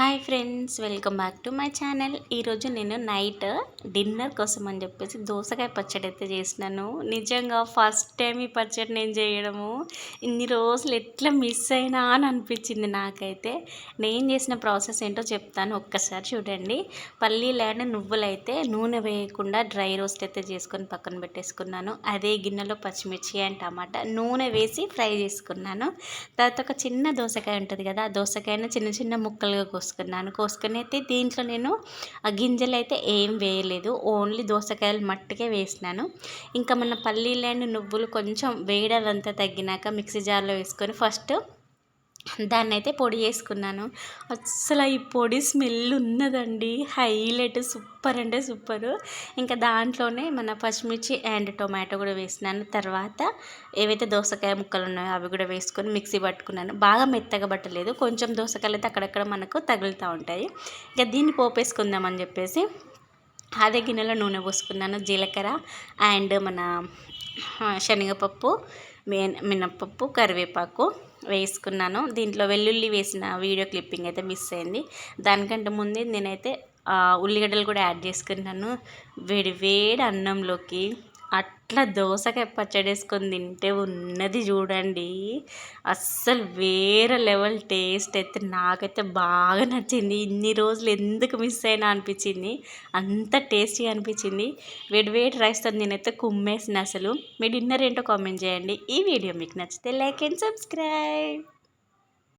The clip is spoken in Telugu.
Hi friends welcome back to my channel. ఈరోజు నేను నైట్ డిన్నర్ కోసం అని చెప్పేసి దోసకాయ పచ్చడి అయితే చేసినాను. నిజంగా ఫస్ట్ టైం ఈ పచ్చడి నేను చేయడము. ఇన్ని రోజులు ఎట్లా మిస్ అయినా అని అనిపించింది నాకైతే. నేను చేసిన ప్రాసెస్ ఏంటో చెప్తాను ఒక్కసారి చూడండి. పల్లీ ల్యాండ్ నువ్వులైతే నూనె వేయకుండా డ్రై రోస్ట్ అయితే చేసుకొని పక్కన పెట్టేసుకున్నాను. అదే గిన్నెలో పచ్చిమిర్చి అండ్ టమాటా నూనె వేసి ఫ్రై చేసుకున్నాను. తర్వాత ఒక చిన్న దోసకాయ ఉంటుంది కదా ఆ దోసకాయను చిన్న చిన్న ముక్కలుగా కోసుకున్నాను. కోసుకొని అయితే దీంట్లో నేను ఆ గింజలు అయితే ఏం వేయలేదు. ఓన్లీ దోసకాయలు మట్టుకే వేసినాను. ఇంకా మన పల్లీలు నువ్వులు కొంచెం వేడదంతా తగ్గినాక మిక్సీ జార్లో వేసుకొని ఫస్ట్ దాన్ని అయితే పొడి చేసుకున్నాను. అసలు ఈ పొడి స్మెల్ ఉన్నదండి. హైలైట్ సూపర్ అంటే సూపర్. ఇంకా దాంట్లోనే మన పచ్చిమిర్చి అండ్ టొమాటో కూడా వేసినాను. తర్వాత ఏవైతే దోసకాయ ముక్కలు ఉన్నాయో అవి కూడా వేసుకొని మిక్సీ పట్టుకున్నాను. బాగా మెత్తగా పట్టలేదు. కొంచెం దోసకాయలు అయితే అక్కడక్కడ మనకు తగులుతూ ఉంటాయి. ఇంకా దీన్ని పోపేసుకుందామని చెప్పేసి అదే గిన్నెలో నూనె పోసుకున్నాను. జీలకర్ర అండ్ మన శనగపప్పు మినప్పప్పు కరివేపాకు వేసుకున్నాను. దీంట్లో వెల్లుల్లి వేసిన వీడియో క్లిప్పింగ్ అయితే మిస్ అయింది. దానికంటే ముందే నేనైతే ఉల్లిగడ్డలు కూడా యాడ్ చేసుకున్నాను. వేడి వేడి అన్నంలోకి. అట్లా దోసకాయ పచ్చడి వేసుకొని తింటే ఉన్నది చూడండి. అస్సలు వేరే లెవెల్ టేస్ట్ అయితే నాకైతే బాగా నచ్చింది. ఇన్ని రోజులు ఎందుకు మిస్ అయినా అనిపించింది. అంత టేస్టీగా అనిపించింది. వేడి వేడి రైస్తో నేనైతే కుమ్మేసిన అసలు. మీ డిన్నర్ ఏంటో కామెంట్ చేయండి. ఈ వీడియో మీకు నచ్చితే లైక్ అండ్ సబ్స్క్రైబ్